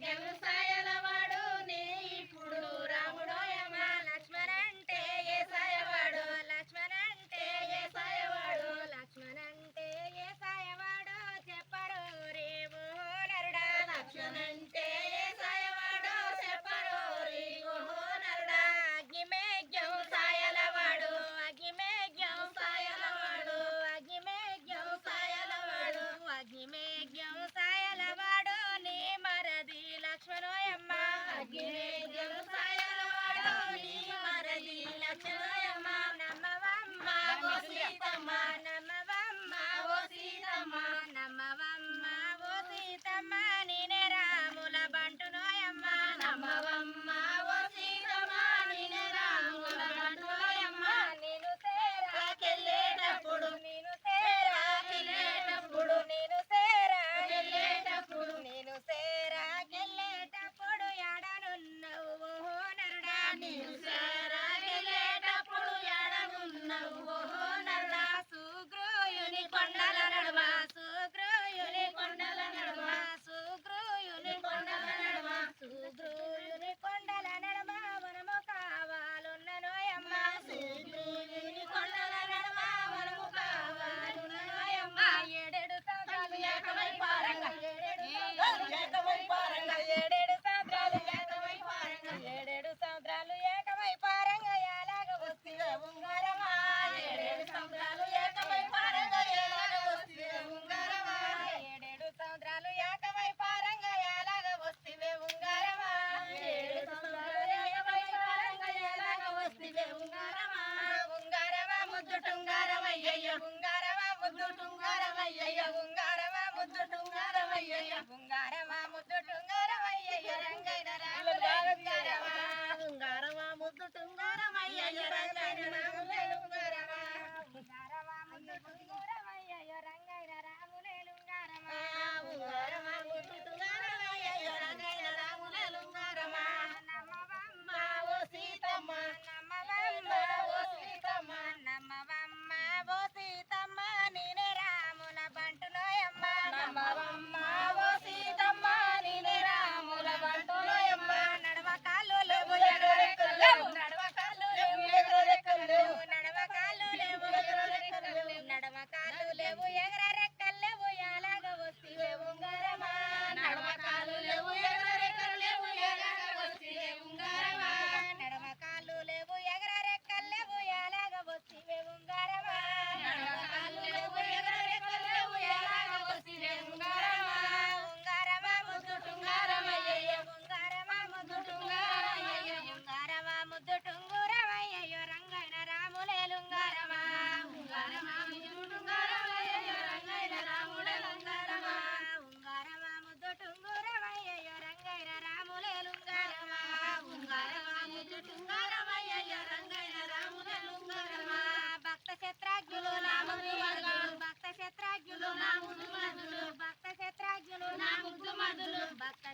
Thank you. Amen. టుంగారమయ్యయ్య ఉంగారవ ముద్దు టుంగారమయ్యయ్య ఉంగారవ ముద్దు టుంగారమయ్యయ్య ఉంగారవ ముద్దు టుంగారమయ్యయ్య రంగైన రామ తుంగారమయ్య రంగయ్య రాముల తుంగరమ భక్త శత్రాజ్ఞులు నా ముందు వర్గం భక్త శత్రాజ్ఞులు నా ముందు మందులు భక్త